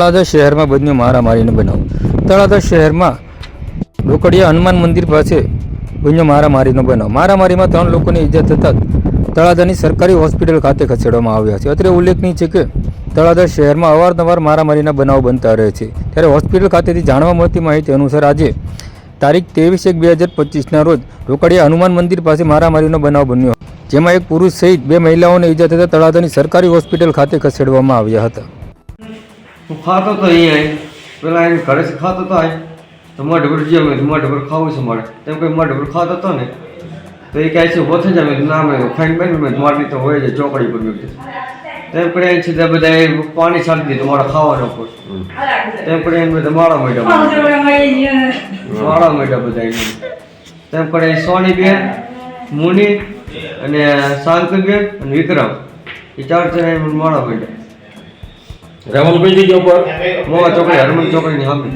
તળાજા શહેરમાં બન્યો મારામારીનો બનાવ. તળાજા શહેરમાં રોકડિયા હનુમાન મંદિર પાસે બન્યો મારામારીનો બનાવ. મારામારીમાં ત્રણ લોકોને ઈજા થતાં તળાજાની સરકારી હોસ્પિટલ ખાતે ખસેડવામાં આવ્યા છે. અત્રે ઉલ્લેખનીય છે કે તળાજા શહેરમાં અવારનવાર મારામારીના બનાવ બનતા રહે છે. ત્યારે હોસ્પિટલ ખાતેથી જાણવા મળતી માહિતી અનુસાર આજે તારીખ ત્રેવીસ એક બે હજાર પચીસના રોજ રોકડિયા હનુમાન મંદિર પાસે મારામારીનો બનાવ બન્યો. જેમાં એક પુરુષ સહિત બે મહિલાઓને ઈજા થતાં તળાજાની સરકારી હોસ્પિટલ ખાતે ખસેડવામાં આવ્યા હતા. હું ખાતો તો અહીંયા પેલા એને ઘરેથી ખાતો તો આય તો મારે ઢબર જ્યાં મેં મારે ખાવું છે મારે. તેમ કંઈ મારે ઢબર ખાતો હતો ને. તો એ કહે છે ઊભો જ જાય મેં ના મેં ખાઈને બેન, મેં મારી તો હોય છે, ચોકડી પર બેઠી તેમ કરી એ સીધા બધા પાણી છાંટી દીધું, મારા ખાવાનો પર તેમ કરી એને બધા માળા માંડ્યા માળા માંડ્યા બધા તેમ એ સોની બેન મુની અને શાંતિબેન અને વિક્રમ, એ ચાર જણા માળા માંડ્યા. કઈ જગ્યા ઉપર. મોવા ચોકડી હરમન ચોકડીની સામે.